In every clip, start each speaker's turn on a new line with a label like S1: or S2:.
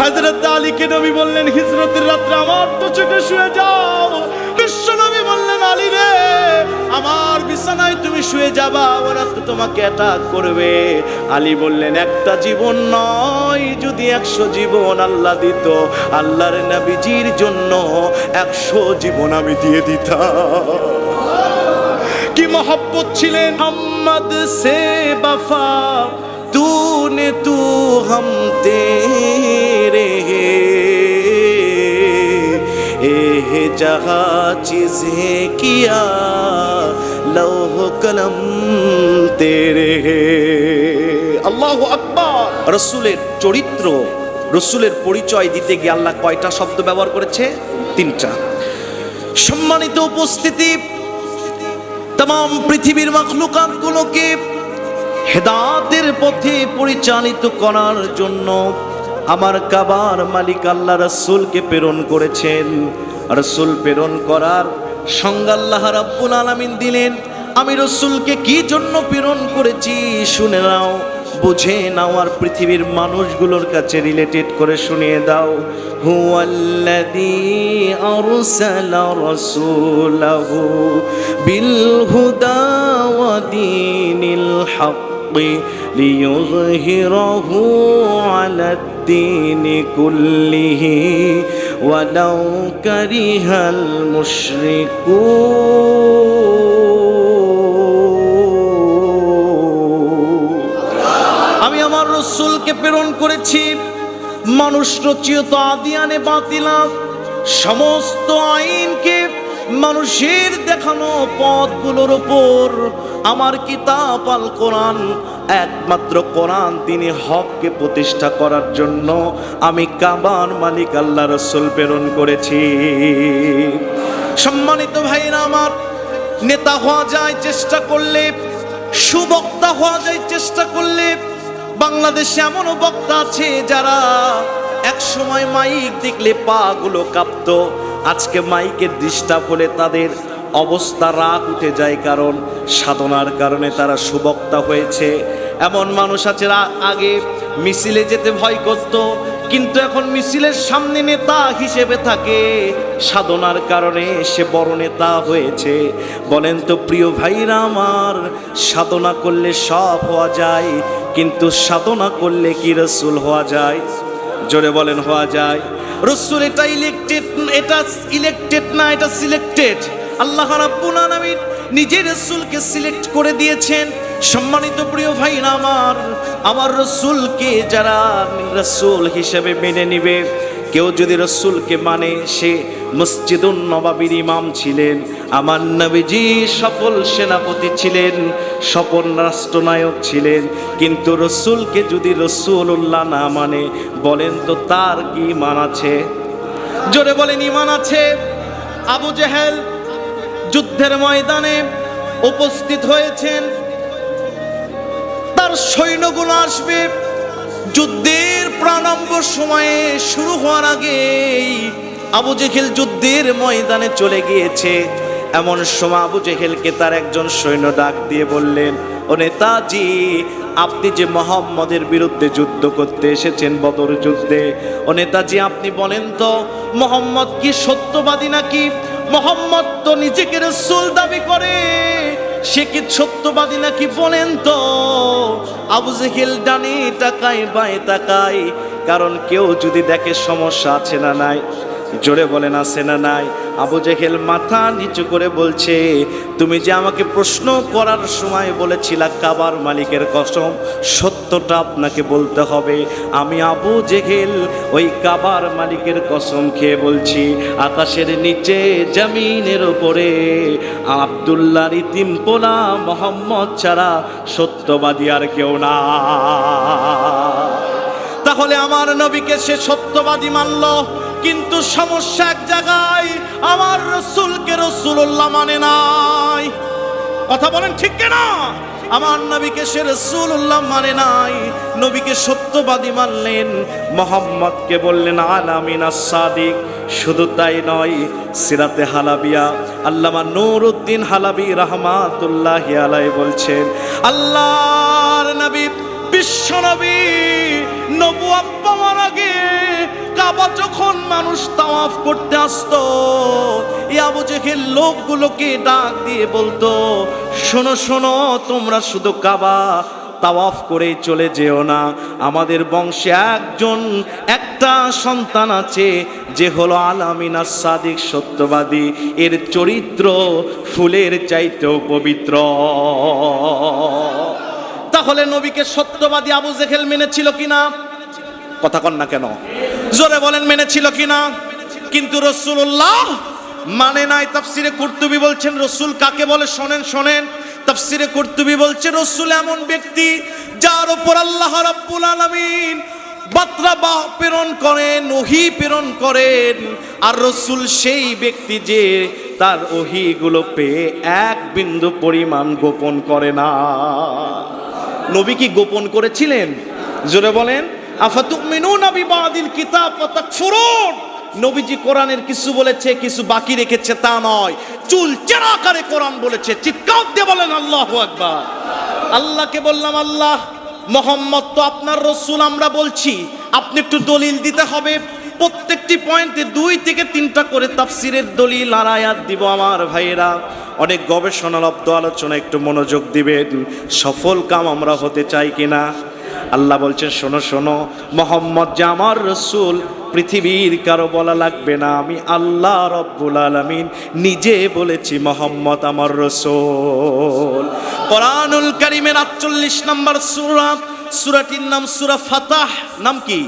S1: হাজরত আলীকে নবী বললেন, হিজরতের রাত্রে আমার তো চোখে শুয়ে যাও। বিশ্ব নবী বললেন, আলী রে, আমার বিছানায় তুমি শুয়ে যাবা, ওরা তো তোমাকে অ্যাটাক করবে। আলী বললেন, একটা জীবন নয়, যদি একশো জীবন আল্লাহ দিত, আল্লাহর নবীজির জন্য একশো জীবন আমি দিয়ে দিতাম। কি মহব্বত ছিলেন মোহাম্মদ সে বাফা। तूने तू हम तेरे ए जहा चीजें किया लौह कलम तेरे আল্লাহ আকবার রসুলের চরিত্র রসুলের পরিচয় দিতে গিয়ে আল্লাহ কয়টা শব্দ ব্যবহার করেছে তিনটা সম্মানিত উপস্থিতি তাম পৃথিবীর মখলুকাতগুলোকে হেদাতের পথে পরিচালিত করার জন্য আমার কাবার মালিক আল্লাহ রসুলকে প্রেরণ করেছেন। রসুল প্রেরণ করার সংজ্ঞা আল্লাহ রাব্বুল আলামিন দিলেন, আমি রসুলকে কি জন্য প্রেরণ করেছি? শুনে নাও, বুঝে নাও আর পৃথিবীর মানুষগুলোর কাছে রিলেটেড করে শুনিয়ে দাও। হুয়াল্লাযী আরসালা রাসূলাহু বিল হুদা হক। ليظهره على الدين كله ولو كره المشركون আমি আমার রসুলকে প্রেরণ করেছি মানুষ রচিত আদিয়ানে বাতিলাম সমস্ত আইনকে মানুষের দেখানো পথগুলোর ওপর আমার কিতাব আল কোরআন, একমাত্র কোরআন তিনি হককে প্রতিষ্ঠা করার জন্য আমি কাবার মালিক আল্লাহ রসুল প্রেরণ করেছি। সম্মানিত ভাইরা আমার, নেতা হওয়া যায় চেষ্টা করলে, সুবক্তা হওয়া যায় চেষ্টা করলে, বাংলাদেশে এমনও বক্তা আছে যারা এক সময় মাইক দেখলে পা গুলো কাঁপতো, আজকে মাইকের ডিস্টার্ব হলে তাদের অবস্থা রাগ উঠে যায় কারণ সাধনার কারণে তারা সুবক্তা হয়েছে। এমন মানুষ আছে আগে মিছিলে যেতে ভয় করত, কিন্তু এখন মিছিলের সামনে নেতা হিসেবে থাকে। সাধনার কারণে সে বড় নেতা হয়েছে। বলেন তো প্রিয় ভাইরা আমার, সাধনা করলে সব হওয়া যায়, কিন্তু সাধনা করলে কি রসুল হওয়া যায়? জোরে বলেন হওয়া যায়। রসুল এটা ইলেকটেড এটা ইলেকটেড না, এটা সিলেক্টেড আল্লাহ রাব্বুল আলামিন নিজের রসুলকে সিলেক্ট করে দিয়েছেন। সম্মানিত প্রিয় ভাই আমার আমার রসুলকে যারা রসুল হিসেবে মেনে নিবে, কেউ যদি রসুলকে মানে সে মসজিদুন নবাবির ইমাম ছিলেন, আমার নবীজি সফল সেনাপতি ছিলেন, সফল রাষ্ট্রনায়ক ছিলেন, কিন্তু রসুলকে যদি রসুল্লাহ না মানে বলেন তো তার কি ইমান আছে? জোরে বলেন, ইমান আছে? আবু জেহেল যুদ্ধের ময়দানে উপস্থিত হয়েছেন। তার সৈন্যগুলো আসবে। যুদ্ধের প্রারম্ভ সময়ে শুরু হওয়ার আগেই আবু জেহেল যুদ্ধের ময়দানে চলে গিয়েছে। এমন সময় আবু জেহেলকে তার একজন সৈন্য ডাক দিয়ে বললেন, ও নেতাজি, আপনি যে মোহাম্মদের বিরুদ্ধে যুদ্ধ করতে এসেছেন বদর যুদ্ধে, ও নেতাজি, আপনি বলেন তো, মোহাম্মদ কি সত্যবাদী নাকি? মোহাম্মদ তো নিজেকে রসুল দাবি করে। সে কি সত্যবাদী নাকি বলেন তো? আবু জেহেল ডানি তাকায় বাই তাকায়। কারণ কেউ যদি দেখে সমস্যা আছে না নাই। জোরে বলেন আছে না নাই। আবু জেহেল মাথা নিচু করে বলছে, তুমি যে আমাকে প্রশ্ন করার সময় বলেছিলা কাবার মালিকের কসম, সত্যটা আপনাকে বলতে হবে। আমি আবু জেহেল, ওই কাবার মালিকের কসম খেয়ে বলছি, আকাশের নিচে, জমিনের ওপরে আবদুল্লাহ ইতিমপোলা মোহাম্মদ ছাড়া সত্যবাদী আর কেউ না। তাহলে আমার নবীকে সে সত্যবাদী মানল। কিন্তু সমস্যা এক জায়গায়, আমার রসুলকে রসুল্লাহ মানে নাই। কথা বলেন ঠিক না আমার নবীকে সে রসুল্লাহ মানে নাই। নবীকে সত্যবাদী মানলেন, মোহাম্মদকে বললেন, আলামিন সাদিক শুধু তাই নয়, সিরাতে হালাবিয়া, আল্লামা নুরউদ্দিন হালাবি রহমাতুল্লাহ আলাই বলছেন, আল্লাহর নবী, বিশ্ব নবী নবুয়াত পাওয়ার আগে মানুষ তাওয়াফ করতে আসতো আবু জেহেল লোকগুলোকে ডাক দিয়ে বলতো, শোনো শোনো, তোমরা শুধু কাবা তাওয়াফ করেই চলে যেও না। আমাদের বংশে একজন, একটা সন্তান আছে যে হলো আলামিনা সাদিক সত্যবাদী। এর চরিত্র ফুলের চাইতেও পবিত্র। তাহলে নবীকে সত্যবাদী আবু জেহেল মেনেছিল কিনা? কথা কন না কেন? জোরে বলেন, মেনেছিল কিনা? কিন্তু রসুল্লাহ মানে নাই তাফসিরে কুর্তুবি বলছেন, রসুল কাকে বলে? শোনেন শোনেন। তাফসিরে কুর্তুবি বলছে রসুল এমন ব্যক্তি যার উপর আল্লাহ রাব্বুল আলামিন বাত্রা বা প্রেরণ করেন, ওহি প্রেরণ করেন। আর রসুল সেই ব্যক্তি যে তার ওহিগুলো পেয়ে এক বিন্দু পরিমাণ গোপন করে না। নবী কি গোপন করেছিলেন? জোরে বলেন নবীজি কোরআনের কিছু বলেছে, কিছু বাকি রেখেছে, তা নয়। চুল চেরা আকারে কোরআন বলেছে, চিৎকার দিয়ে বলেন, আল্লাহু আকবার। আল্লাহকে বললাম, আল্লাহ, মোহাম্মদ তো আপনার রসুল, আমরা বলছি, আপনি একটু দলিল দিতে হবে। প্রত্যেকটি পয়েন্টে দুই থেকে তিনটা করে তাফসিরের দলিল আর আয়াত দিব আমার ভাইয়েরা। অনেক গবেষণালব্ধ আলোচনা একটু মনোযোগ দিবেন। সফল কাম আমরা হতে চাই কিনা? আল্লাহ বলছেন, শোনো শোনো, মোহাম্মদ যে আমার রসুল, পৃথিবীর কারও বলা লাগবে না। আমি আল্লাহ রব্বুল আলমিন নিজে বলেছি, মোহাম্মদ আমার রসুল। কোরআনুল করিমের আটচল্লিশ নম্বর সুরা, সুরাটির নাম সুরা ফাতাহ। নাম কি?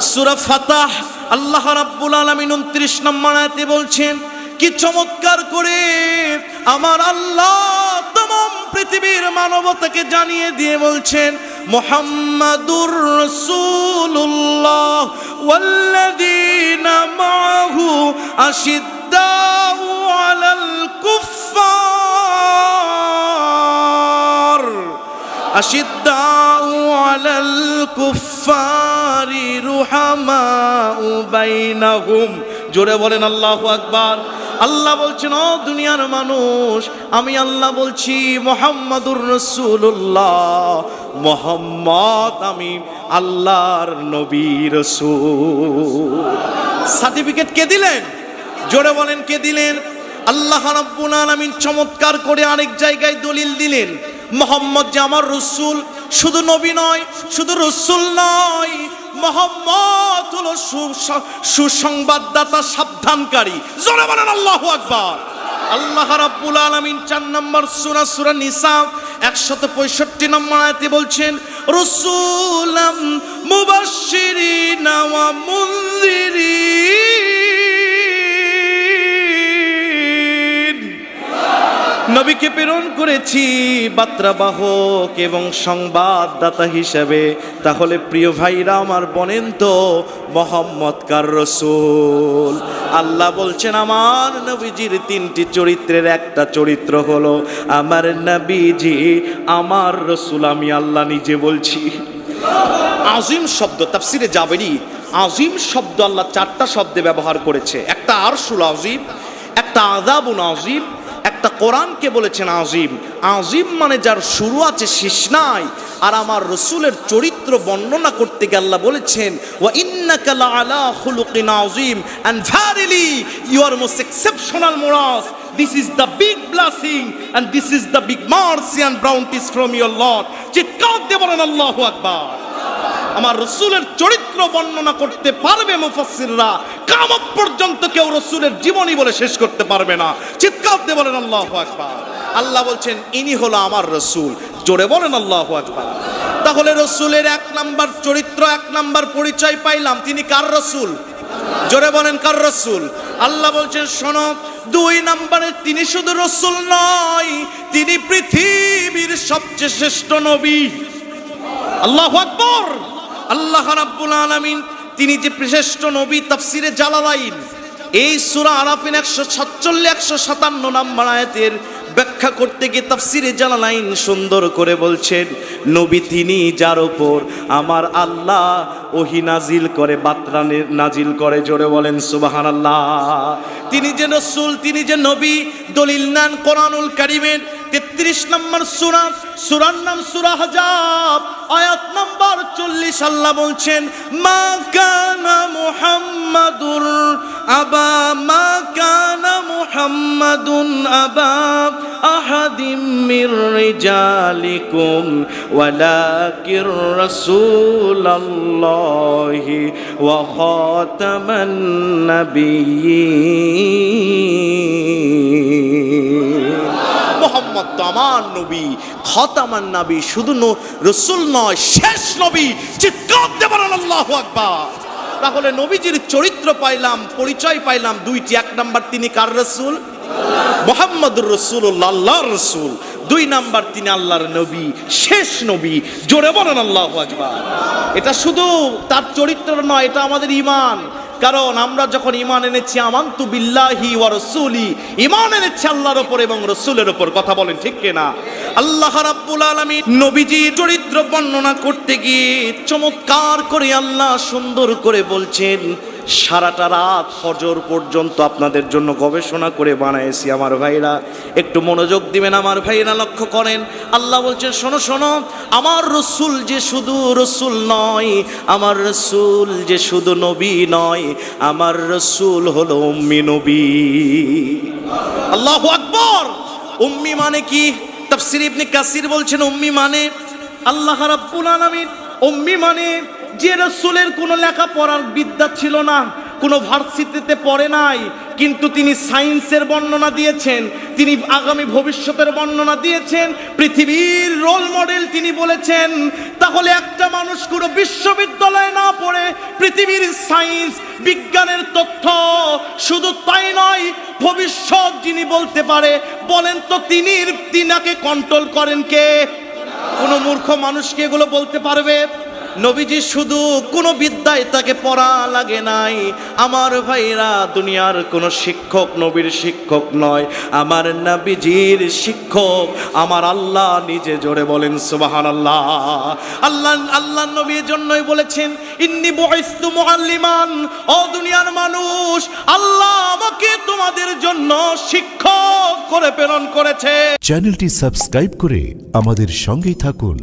S1: সুরা ফাতাহ। আল্লাহ রাব্বুল আলামিন 29 নম্বর আয়াতে বলছেন কি চমৎকার করে আমার আল্লাহ তমাম পৃথিবীর মানবতাকে জানিয়ে দিয়ে বলছেন, মোহাম্মদুর রসুল্লাহ والذين معه أشداء على কুফফার। أشداء على الكفار رحماء بينهم জোরে বলেন আল্লাহ আকবার আল্লাহ বলছেন ও দুনিয়ার মানুষ আমি আল্লাহ বলছি মোহাম্মদুর রসুল্লাহ মোহাম্মদ আমি আল্লাহর নবী রসুল সার্টিফিকেট কে দিলেন জোরে বলেন কে দিলেন আল্লাহ রাব্বুল আলামিন চমৎকার করে আরেক জায়গায় দলিল দিলেন, মোহাম্মদ যে আমার রসুল, শুধু নবী নয়, শুধু রসুল নয়, মোহাম্মদ হলো সুসংবাদদাতা সাবধানকারী। জোরে বলেন আল্লাহ আকবার। আল্লাহ রাব্বুল আলামিন চার নম্বর সূরা সূরা নিসা, একশত পঁয়ষট্টি নম্বর আয়াতে বলছেন, রসুলাম মুবাশশিরিনা ওয়া মুনযিরিন নবীকে প্রেরণ করেছি বার্তাবাহক এবং সংবাদদাতা হিসাবে। তাহলে প্রিয় ভাইরা, আমার বনেন তো, মোহাম্মদ কার রসুল? আল্লাহ বলছেন, আমার নবীজির তিনটি চরিত্রের একটা চরিত্র হলো, আমার নবীজি, আমার রসুল, আমি আল্লাহ নিজে বলছি। আজিম শব্দ, তাফসিরে যাবেনি আজিম শব্দ আল্লাহ চারটা শব্দে ব্যবহার করেছে। একটা আরশুল আজিম, একটা আজাবুন আজিম একটা কোরআনকে বলেছেন আজিম। আজিম মানে যার শুরু আছে, শেষ নাই। আর আমার রসুলের চরিত্র বর্ণনা করতে গিয়ে আল্লাহ বলেছেন, ওয়া ইন্নাকা লাআলা খুলুকিন আজিম and verily you are most exceptional morals. This is the big blessing and this is the big mercy and bounties from your Lord. চিৎকার দিয়ে বলেন, আল্লাহু আকবার। আমার রসুলের চরিত্র বর্ণনা করতে পারবে মুফাসসিররা। কামত পর্যন্ত কেউ রসুলের জীবনী বলে শেষ করতে পারবে না। চিৎকার দিয়ে বলেন, আল্লাহ আকবার। আল্লাহ বলছেন, ইনি হলো আমার রসুল। জোরে বলেন, আল্লাহ আকবার। তাহলে রসুলের এক নাম্বার চরিত্র, এক নাম্বার পরিচয় পাইলাম। তিনি কার রসুল? জোরে বলেন, কার রসুল? আল্লাহ বলছেন, শোনো, দুই নম্বরে তিনি শুধু রসুল নয়, তিনি পৃথিবীর সবচেয়ে শ্রেষ্ঠ নবী। আল্লাহ আকবর! আল্লাহ রাব্বুল আলামিন, তিনি যে শ্রেষ্ঠ নবী তাফসিরে জালালাইন, এই সূরা আরাফিন একশো সাতচল্লিশ একশো সাতান্ন নাম্বার আয়াতের ব্যাখ্যা করতে গিয়ে তাফসিরে জালালাইন সুন্দর করে বলছেন, নবী তিনি যার ওপর আমার আল্লাহ ওহি নাজিল করে বাত্রা নাজিল করে, জোরে বলেন সুবাহান আল্লাহ তিনি যে রসুল, তিনি যে নবী, দলিল নেন কোরআনুল কারিমের তেত্রিশ নম্বর সুরা, সুরার নাম সুরা হাজাব, আয়াত নম্বর চল্লিশ আল্লাহ বলছেন, মা কানা মুহাম্মাদুর আবা, মা কানা মুহাম্মাদুন আবা আহাদিম মির রিজালিকুম, ওয়ালাকির রাসূলাল্লাহি ওয়া খাতামান নাবিয়্যিন মোহাম্মদ তো আমার নবী, খতামান নবী, শুধু রসুল নয়, শেষ নবী, চিৎকার দেবার আল্লাহ আকবার। তাহলে নবীজির চরিত্র পাইলাম, পরিচয় পাইলাম দুইটি। এক নাম্বার তিনি কার রসুল? মোহাম্মদুর রসুল্লাহ আল্লাহর রসুল। দুই নাম্বার তিনি আল্লাহর নবী, শেষ নবী। জোরে বলেন আল্লাহ আকবার। এটা শুধু তার চরিত্র নয়, এটা আমাদের ইমান কারণ আমরা যখন ইমান এনেছি, আমান্তু বিল্লাহি ওয়া রসুলি ইমান এনেছি আল্লাহর ওপর এবং রসুলের ওপর কথা বলেন ঠিক কিনা? আল্লাহ রাব্বুল আলামিন নবীজি চরিত্র বর্ণনা করতে গিয়ে চমৎকার করে আল্লাহ সুন্দর করে বলছেন সারাটা রাত ফজর পর্যন্ত আপনাদের জন্য গবেষণা করে বানাইছি আমার ভাইরা। একটু মনোযোগ দিবেন আমার ভাইরা, লক্ষ্য করেন। আল্লাহ বলছেন, শোনো শোনো, আমার রসুল যে শুধু রসুল নয়, আমার রসুল যে শুধু নবী নয়, আমার রসুল হলো উম্মি নবী। আল্লাহ আকবর! উম্মি মানে কি? তাফসির ইবনে কাসির বলছেন, উম্মি মানে আল্লাহ রাব্বুল আলামিন। উম্মি মানে যে রসুলের কোনো লেখা পড়ার বিদ্যা ছিল না, কোনো ভার্সিটিতে পড়ে নাই, কিন্তু তিনি সায়েন্সের বর্ণনা দিয়েছেন, তিনি আগামী ভবিষ্যতের বর্ণনা দিয়েছেন, পৃথিবীর রোল মডেল তিনি বলেছেন, তাহলে একটা মানুষ কোনো বিশ্ববিদ্যালয়ে না পড়ে পৃথিবীর সায়েন্স, বিজ্ঞানের তথ্য, শুধু তাই নয়, ভবিষ্যৎ যিনি বলতে পারে, বলেন তো তিনি, তিনাকে কন্ট্রোল করেন কে? কোনো মূর্খ মানুষকে এগুলো বলতে পারবে? নবীজি শুধু কোনো বিদ্যায় তাকে পড়া লাগে নাই। আমার ভাইরা দুনিয়ার কোনো শিক্ষক, নবীর শিক্ষক নয়। আমার নবীজির শিক্ষক আমার আল্লাহ নিজে জোরে বলেন সুবাহান আল্লাহ আল্লাহ আল্লাহ নবীর জন্যই বলেছেন, ইন্নি বয়স্তু মুআল্লিমান। ও দুনিয়ার মানুষ, আল্লাহ আমাকে তোমাদের জন্য শিক্ষক করে প্রেরণ করেছে।
S2: চ্যানেলটি সাবস্ক্রাইব করে আমাদের সঙ্গেই থাকুন।